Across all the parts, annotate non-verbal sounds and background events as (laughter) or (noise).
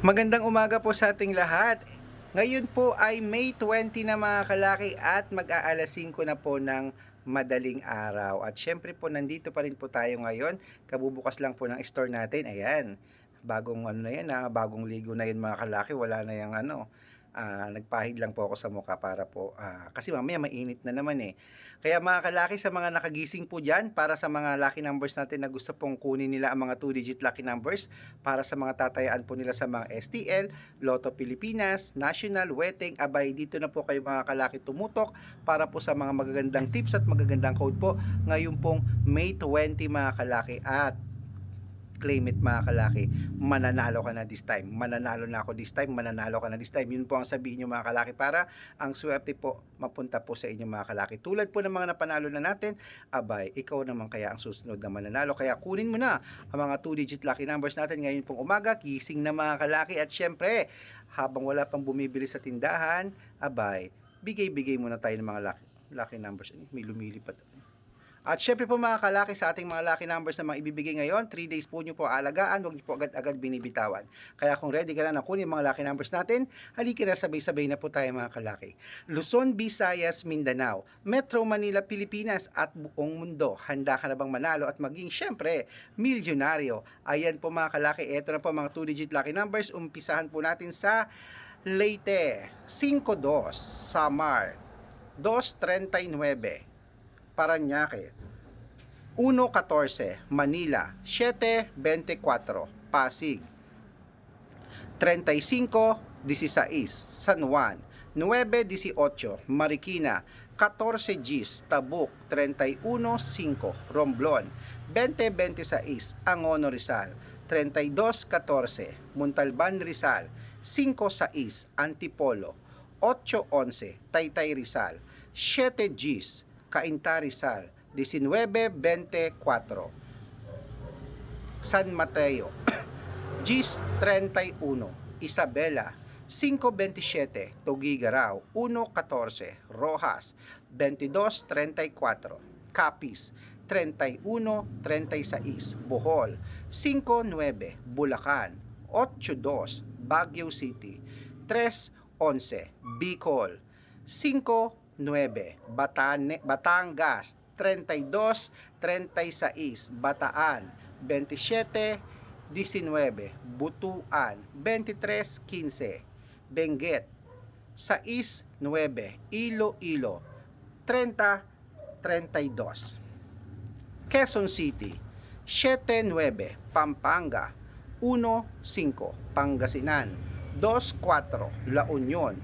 Magandang umaga po sa ating lahat. Ngayon po ay May 20 na mga kalaki at mag-aalas 5 na po ng madaling araw. At syempre po nandito pa rin po tayo ngayon. Kabubukas lang po ng store natin. Ayan. Bagong ano na yan ha, bagong ligo na yun mga kalaki. Wala na yung ano. Ah, nagpahid lang po ako sa mukha para po ah, kasi mamaya mainit na naman eh. Kaya mga kalaki sa mga nakagising po dyan para sa mga lucky numbers natin na gusto pong kunin nila ang mga 2 digit lucky numbers para sa mga tatayaan po nila sa mga STL, Lotto Pilipinas, National, Weteng, abay dito na po kayo mga kalaki tumutok para po sa mga magagandang tips at magagandang code po ngayon pong May 20 mga kalaki at claim it mga kalaki, mananalo ka na this time. Mananalo na ako this time, mananalo ka na this time. Yun po ang sabihin nyo mga kalaki para ang swerte po mapunta po sa inyo mga kalaki. Tulad po ng mga napanalo na natin, abay, ikaw naman kaya ang susunod na mananalo. Kaya kunin mo na ang mga 2-digit lucky numbers natin ngayon pong umaga, gising na mga kalaki. At syempre, habang wala pang bumibili sa tindahan, abay, bigay-bigay muna tayo ng mga lucky, lucky numbers. Ay, May lumilipat. At syempre po mga kalaki sa ating mga lucky numbers na mga ibibigay ngayon, 3 days po nyo po alagaan, huwag nyo po agad-agad binibitawan. Kaya kung ready ka na na kunin mga lucky numbers natin, halika na sabay-sabay na po tayo mga kalaki. Luzon, Visayas, Mindanao, Metro Manila, Pilipinas at buong mundo. Handa ka na bang manalo at maging syempre, milyonaryo? Ayan po mga kalaki, eto na po mga 2-digit lucky numbers. Umpisahan po natin sa Leyte, 5-2, Samar, 239, Paranaque. 1.14 Manila 7.24 Pasig. 35.16 San Juan. 9.18 Marikina. 14 Gis Tabuk. 31.5 Romblon. 20.26 Angono Rizal. 32.14 Montalban Rizal. 5.6 Antipolo. 8.11 Taytay Rizal. 7 Gis Cainta Rizal 19.24 San Mateo (clears throat) Gis 31 Isabela 5.27 Tugigaraw 1.14 Rojas 22.34 Capiz 31.36 Bohol 5.9 Bulacan 8.2 Baguio City 3.11 Bicol 5.9 Batane, Batangas 32.36 Bataan 27.19 Butuan 23.15 Benguet 6.9 Iloilo 30.32 Quezon City 7.9 Pampanga 1.5 Pangasinan 2.4 La Union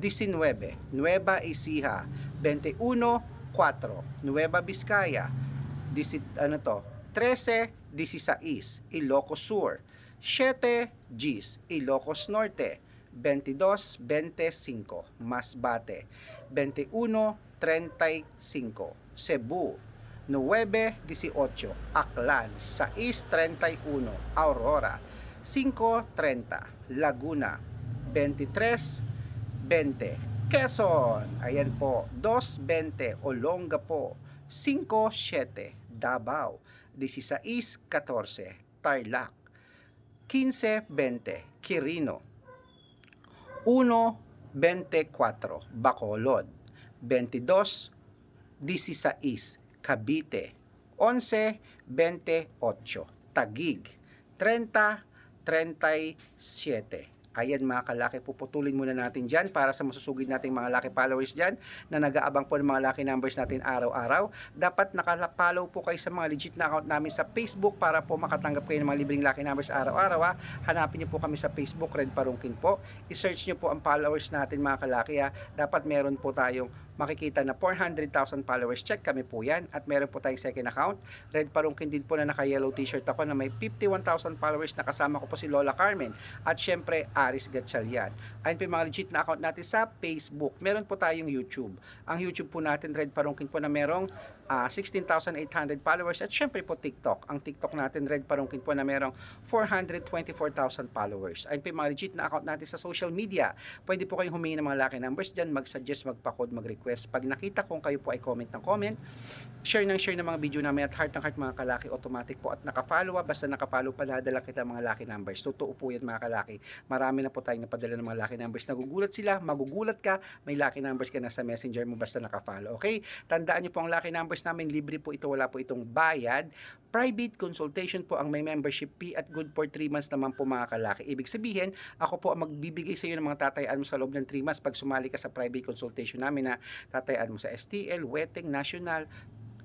3.19 Nueva Ecija 21.4 Nueva Vizcaya 10, ano to 13.16 Ilocos Sur 7 Gis Ilocos Norte 22.25 Masbate 21.35 Cebu 9.18 Aklan 6.31 Aurora 5.30 Laguna 23.20 Quezon. Ayan po 2.20 Olongapo 5.7 Davao. 16.14 Tarlac. 15.20 Quirino. 1.24 Bacolod. 22.16 Cavite. 11.28 Tagig 30.37 Ayan mga kalaki, puputulin muna natin dyan para sa masusugid nating mga laki followers dyan na nag-aabang po ng mga laki numbers natin araw-araw. Dapat nakapollow po kayo sa mga legit na account namin sa Facebook para po makatanggap kayo ng mga libreng laki numbers araw-araw. Ha. Hanapin niyo po kami sa Facebook, Red Parungkin po. I-search niyo po ang followers natin mga kalaki. Ha. Dapat meron po tayong makikita na 400,000 followers. Check kami po yan. At meron po tayong second account. Red Parungkin din po na naka-yellow t-shirt ako na may 51,000 followers na kasama ko po si Lola Carmen. At syempre, Aris Gatchalian. Ayun po yung mga legit na account natin sa Facebook. Meron po tayong YouTube. Ang YouTube po natin, Red Parungkin po na merong ah, 16,800 followers at syempre po TikTok. Ang TikTok natin, Red Parungkin po na merong 424,000 followers. Ayun po yung mga legit na account natin sa social media. Pwede po kayong humingi ng mga lucky numbers dyan, mag-suggest, magpa-code, mag-request. Pag nakita kong kayo po ay comment ng comment, share ng share ng mga video namin at heart ng heart mga kalaki, automatic po at nakafollow basta nakafollow padadala kita mga lucky numbers. Totoo po yan mga kalaki. Marami na po tayong napadala ng mga lucky numbers. Nagugulat sila, magugulat ka, may lucky numbers ka na sa messenger mo basta nakafollow. Okay? Tandaan niyo po ang lucky numbers namin, libre po ito, wala po itong bayad. Private consultation po ang may membership fee at good for 3 months naman po mga kalaki. Ibig sabihin, ako po ang magbibigay sa iyo ng mga tatayaan mo sa loob ng 3 months pag sumali ka sa private consultation namin na tatayaan mo sa STL, Weteng, National,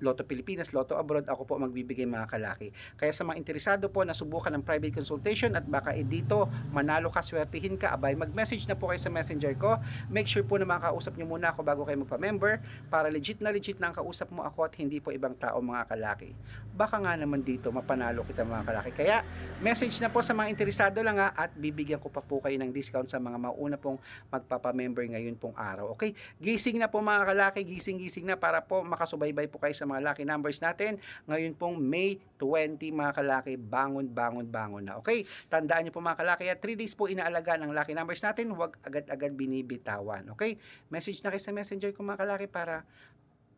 Lotto Pilipinas, Lotto Abroad, ako po magbibigay mga kalaki. Kaya sa mga interesado po na subukan ng private consultation at baka eh dito manalo ka, swertihin ka, abay, mag-message na po kayo sa messenger ko. Make sure po na makausap nyo muna ako bago kayo magpa-member para legit na legit na ang kausap mo ako at hindi po ibang tao mga kalaki. Baka nga naman dito mapanalo kita mga kalaki. Kaya message na po sa mga interesado lang ha at bibigyan ko pa po kayo ng discount sa mga mauna pong magpapa-member ngayon pong araw. Okay? Gising na po mga kalaki, gising-gising na para po makasubaybay po kayo sa mga lucky numbers natin. Ngayon pong May 20 mga kalaki, bangon, bangon, bangon na. Okay? Tandaan niyo po mga kalaki, at 3 days po inaalagaan ang lucky numbers natin, huwag agad-agad binibitawan. Okay? Message na kayo sa messenger ko mga kalaki para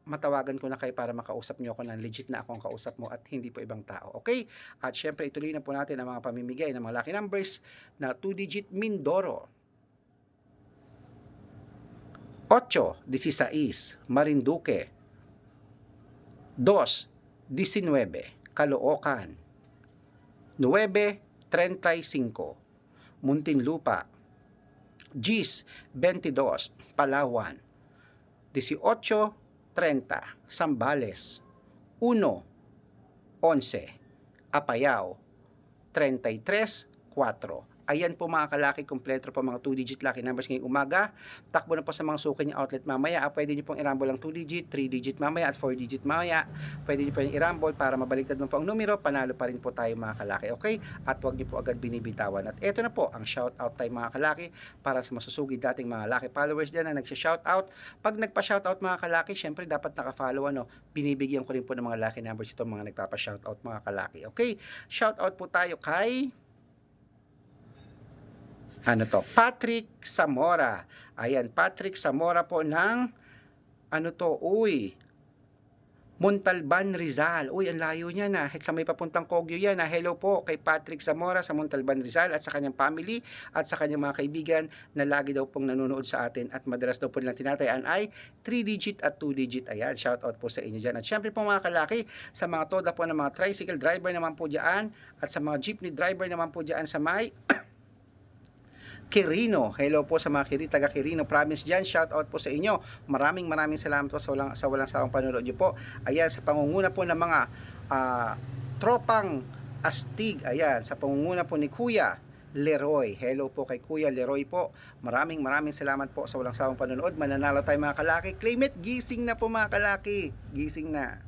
matawagan ko na kayo para makausap niyo ako ng legit na ako ang kausap mo at hindi po ibang tao. Okay? At syempre ituloy na po natin ang mga pamimigay ng mga lucky numbers na 2-digit Mindoro. 8, 16, Marinduque. 2, 19, Caloocan. 9, 35, Muntinlupa. Gis, 22, Palawan. 18, 30, Sambales. 1, 11, Apayao. 33, 4. Ayan po mga kalaki, kompleto po mga 2-digit lucky numbers ngayong umaga. Takbo na po sa mga suki niyo outlet mamaya. Ah, pwede niyo pong i-rumble ang 2-digit, 3-digit mamaya at 4-digit mamaya. Pwede niyo po yung i-rumble para mabaliktad mo po ang numero. Panalo pa rin po tayo mga kalaki. Okay? At huwag niyo po agad binibitawan. At eto na po ang shout out time mga kalaki para sa masusugid dating mga lucky followers dyan na nagsha-shout out. Pag nagpa-shout out mga kalaki, syempre dapat naka-follow ano. Binibigyan ko rin po ng mga lucky numbers ito mga nagpapa-shout out mga kalaki. Okay? Shout out po tayo kay ano to, Patrick Zamora. Ayan, Patrick Zamora po ng, ano to, uy, Montalban Rizal. Uy, ang layo niya na. Sa may papuntang Kogyo yan. Na. Hello po kay Patrick Zamora sa Montalban Rizal at sa kanyang family at sa kanyang mga kaibigan na lagi daw pong nanonood sa atin at madalas daw po nilang tinatayaan ay 3-digit at 2-digit. Ayan, shout out po sa inyo dyan. At syempre po mga kalaki, sa mga toda po ng mga tricycle driver naman po dyan at sa mga jeepney driver naman po dyan sa may Quirino. Hello po sa mga Kiri, taga Quirino province dyan. Shout out po sa inyo. Maraming maraming salamat po sa walang, sa walang sawang panonood niyo po. Ayan, sa pangunguna po ng mga ah, tropang astig. Ayan, sa pangunguna po ni Kuya Leroy. Hello po kay Kuya Leroy po. Maraming maraming salamat po sa walang sawang panonood. Mananalo tayo mga kalaki. Claim it, gising na po mga kalaki. Gising na.